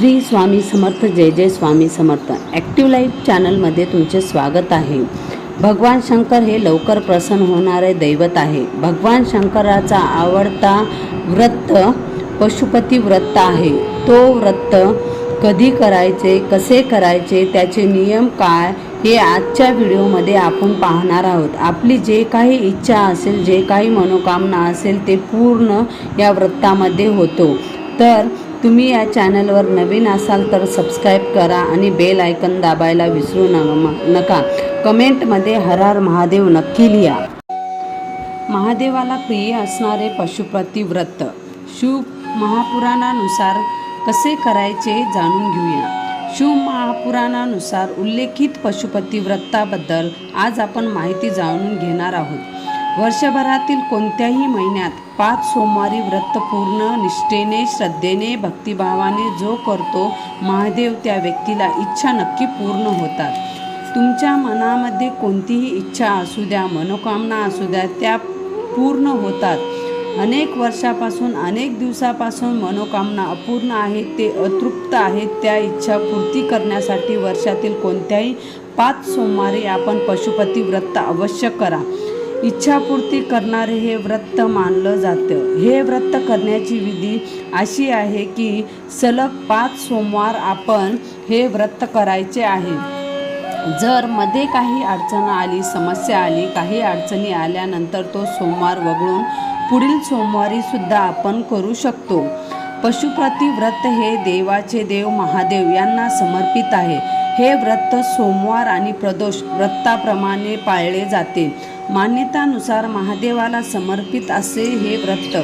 श्री स्वामी समर्थ जय जय Swami Samarth. Active life चॅनलमध्ये तुमचे स्वागत आहे. भगवान शंकर हे लवकर प्रसन्न होणारे दैवत आहे. भगवान शंकराचा आवडता व्रत पशुपती व्रत आहे. तो व्रत कधी करायचे कसे करायचे त्याचे नियम काय हे आजच्या व्हिडिओमध्ये आपण पाहणार आहोत. आपली जे काही इच्छा असेल जे काही मनोकामना असेल ते पूर्ण या व्रतामध्ये होतो. तर तुम्ही या चॅनलवर नवीन असाल तर सबस्क्राईब करा आणि बेल आयकन दाबायला विसरू न नका. कमेंटमध्ये हर हर महादेव नक्की लिहा. महादेवाला प्रिय असणारे पशुपती व्रत. शिव महापुराणानुसार कसे करायचे जाणून घेऊया. शिव महापुराणानुसार उल्लेखित पशुपती व्रताबद्दल आज आपण माहिती जाणून घेणार आहोत. वर्षभरातील कोणत्याही महिन्यात पाच सोमवारी व्रत पूर्ण निष्ठेने श्रद्धेने भक्तिभावाने जो करतो महादेव त्या व्यक्तीला इच्छा नक्की पूर्ण होतात. तुमच्या मनामध्ये कोणतीही इच्छा असू द्या मनोकामना असू द्या त्या पूर्ण होतात. अनेक वर्षापासून अनेक दिवसापासून मनोकामना अपूर्ण आहेत ते अतृप्त आहेत. त्या इच्छा पूर्ती करण्यासाठी वर्षातील कोणत्याही पाच सोमवारी आपण पशुपती व्रत अवश्य करा. इच्छापूर्ती करणारे हे व्रत मानलं जातं. हे व्रत करण्याची विधी अशी आहे की सलग पाच सोमवार आपण हे व्रत करायचे आहे. जर मध्ये काही अडचण आली समस्या आली काही अडचणी आल्यानंतर तो सोमवार वगळून पुढील सोमवारी सुद्धा आपण करू शकतो. पशुपती व्रत हे देवाचे देव महादेव यांना समर्पित आहे. हे व्रत सोमवार आणि प्रदोष व्रताप्रमाणे पाळले जाते. मान्यतानुसार महादेवाला समर्पित असे हे व्रत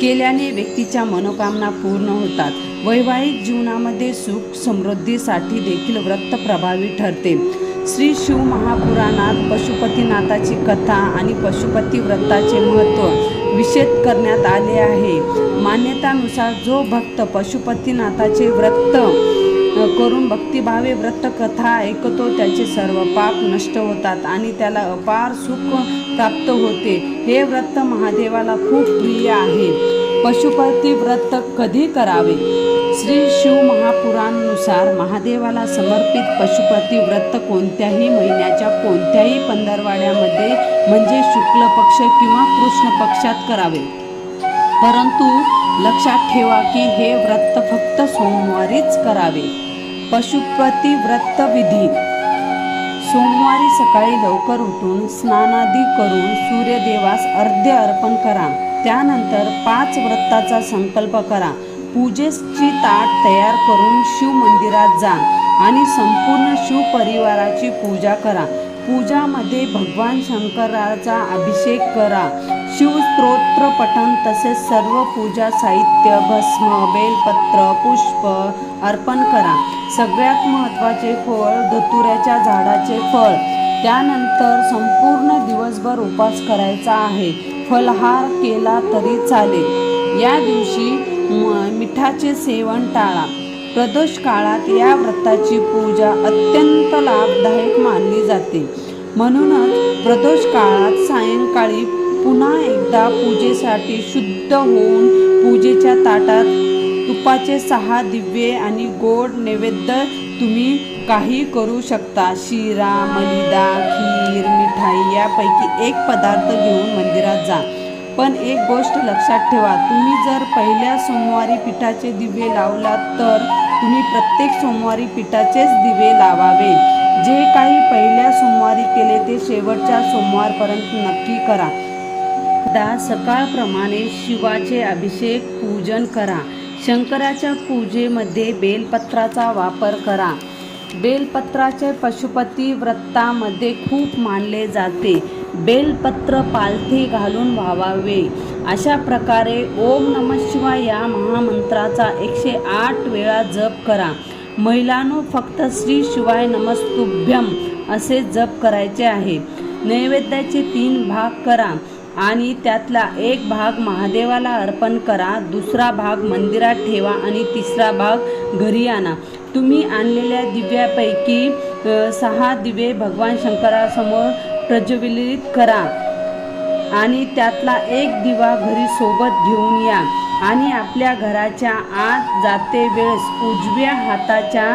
केल्याने व्यक्तीच्या मनोकामना पूर्ण होतात. वैवाहिक जीवनामध्ये सुख समृद्धीसाठी देखील व्रत प्रभावी ठरते. श्री शिव महापुराणात पशुपतीनाथाची कथा आणि पशुपती व्रताचे महत्त्व विशेष करण्यात आले आहे. मान्यतानुसार जो भक्त पशुपतीनाथाचे व्रत करून भक्तिभावे व्रतकथा ऐकतो. त्याचे सर्व पाप नष्ट होतात आणि त्याला अपार सुख प्राप्त होते. हे व्रत महादेवाला खूप प्रिय आहे. पशुपती व्रत कधी करावे? श्री शिव महापुराणनुसार महादेवाला समर्पित पशुपती व्रत कोणत्याही महिन्याच्या कोणत्याही पंधरवाड्यामध्ये म्हणजे शुक्ल पक्ष किंवा कृष्ण पक्षात करावे. परंतु लक्षात ठेवा की हे व्रत फक्त सोमवारीच करावे. पशुपती व्रत विधी सोमवारी सकाळी लवकर उठून स्नानादी करून सूर्यदेवास अर्ध्य अर्पण करा. त्यानंतर पाच व्रताचा संकल्प करा. पूजेची ताट तयार करून शिव मंदिरात जा आणि संपूर्ण शिव परिवाराची पूजा करा. पूजामध्ये भगवान शंकराचा अभिषेक करा. शिवस्तोत्र पठण तसेच सर्व पूजा साहित्य भस्म बेलपत्र पुष्प अर्पण करा. सगळ्यात महत्त्वाचे फळ धतुऱ्याच्या झाडाचे फळ. त्यानंतर संपूर्ण दिवसभर उपास करायचा आहे. फलहार केला तरी चालेल. या दिवशी मिठाचे सेवन टाळा. प्रदोष काळात या व्रताची पूजा अत्यंत लाभदायक मानली जाते. म्हणूनच प्रदोष काळात सायंकाळी पुन्हा एकदा पूजेसाठी शुद्ध होऊन पूजेच्या ताटात तुपाचे सहा दिव्ये आणि गोड नैवेद्य तुम्ही काही करू शकता. शिरा मलिदा खीर मिठाई यापैकी एक पदार्थ घेऊन मंदिरात जा. पण एक गोष्ट लक्षात ठेवा तुम्ही जर पहिल्या सोमवारी पिठाचे दिवे लावलात तर तुम्ही प्रत्येक सोमवारी पिठाचेच दिवे लावावे. जे काही पहिल्या सोमवारी केले ते शेवटच्या सोमवारपर्यंत नक्की करा. दा सकाळप्रमाणे शिवाचे अभिषेक पूजन करा. शंकराच्या पूजेमध्ये बेलपत्राचा वापर करा. बेलपत्राचे पशुपती व्रतामध्ये खूप मानले जाते. बेलपत्र पालथी घालून व्हावावे. अशा प्रकारे ओम नम शिवाय या महामंत्राचा एकशे आठ वेळा जप करा. महिलांनो फक्त श्री शिवाय नमस्तुभ्यम असे जप करायचे आहे. नैवेद्याचे तीन भाग करा. आणि त्यातला एक भाग महादेवाला अर्पण करा दुसरा भाग मंदिरात ठेवा आणि तिसरा भाग घरी आणा. तुम्ही आणलेल्या दिव्यापैकी सहा दिवे भगवान शंकरासमोर प्रज्वलित करा आणि त्यातला एक दिवा घरी सोबत घेऊन या. आणि आपल्या घराच्या आत जाते वेळेस उजव्या हाताच्या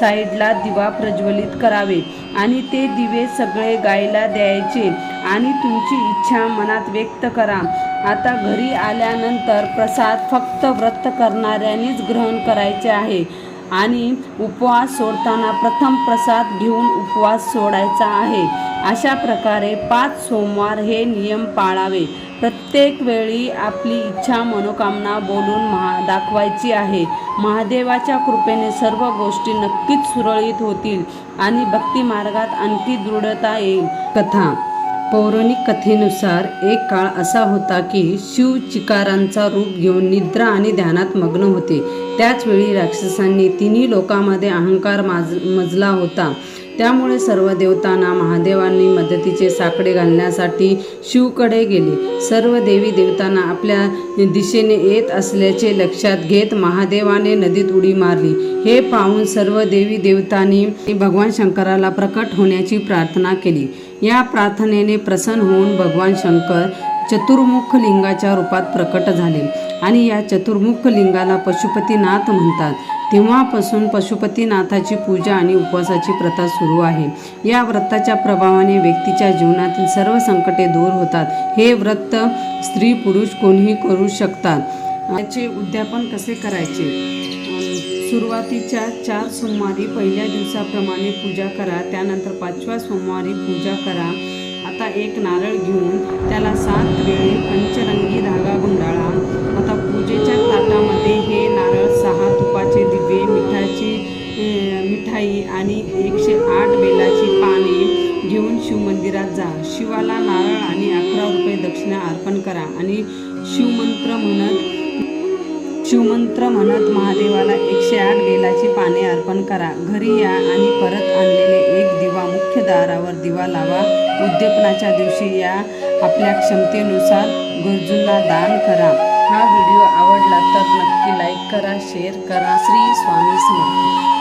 साईडला दिवा प्रज्वलित करावे आणि ते दिवे सगळे गायला द्यायचे. आणि तुमची इच्छा मनात व्यक्त करा. आता घरी आल्यानंतर प्रसाद फक्त व्रत करणाऱ्यांनीच ग्रहण करायचे आहे. आणि उपवास सोडताना प्रथम प्रसाद घेऊन उपवास सोडायचा आहे. अशा प्रकारे पाच सोमवार हे नियम पाळावे. प्रत्येक वेळी आपली इच्छा मनोकामना बोलून महा दाखवायची आहे. महादेवाच्या कृपेने सर्व गोष्टी नक्कीच सुरळीत होतील आणि भक्ती मार्गात आणखी दृढता येईल. कथा. पौराणिक कथेनुसार एक काळ असा होता की शिव चिकारांचा रूप घेऊन निद्रा आणि ध्यानात मग्न होते. त्याचवेळी राक्षसांनी तिन्ही लोकांमध्ये अहंकार माज मजला होता. त्यामुळे सर्व देवतांना महादेवांनी मदतीचे साकडे घालण्यासाठी शिवकडे गेले. सर्व देवी देवतांना आपल्या दिशेने येत असल्याचे लक्षात घेत महादेवाने नदीत उडी मारली. हे पाहून सर्व देवी देवतांनी भगवान शंकराला प्रकट होण्याची प्रार्थना केली. या प्रार्थनेने प्रसन्न होऊन भगवान शंकर चतुर्मुख लिंगाच्या रूपात प्रकट झाले आणि या चतुर्मुख लिंगाला पशुपतीनाथ म्हणतात. तेव्हापासून पशुपतीनाथाची पूजा आणि उपवासाची प्रथा सुरू आहे. या व्रताच्या प्रभावाने व्यक्तीच्या जीवनातील सर्व संकटे दूर होतात. हे व्रत स्त्री पुरुष कोणीही करू शकतात. याचे उद्यापन कसे करायचे? सुरुवातीच्या चार सोमवारी पहिल्या दिवसाप्रमाणे पूजा करा त्यानंतर पाचव्या सोमवारी पूजा करा. आता एक नारळ घेऊन त्याला सात वेळे करा. आणि शिवमंत्र म्हणत शिवमंत्र म्हणत महादेवाला एकशे आठ बेलाची पाने अर्पण करा. घरी या आणि परत आणलेले एक दिवा मुख्य दारावर दिवा लावा. उद्यापनाच्या दिवशी या आपल्या क्षमतेनुसार गरजूंना दान करा. हा व्हिडिओ आवडला तर नक्की लाईक करा शेअर करा. श्री स्वामी समर्थ.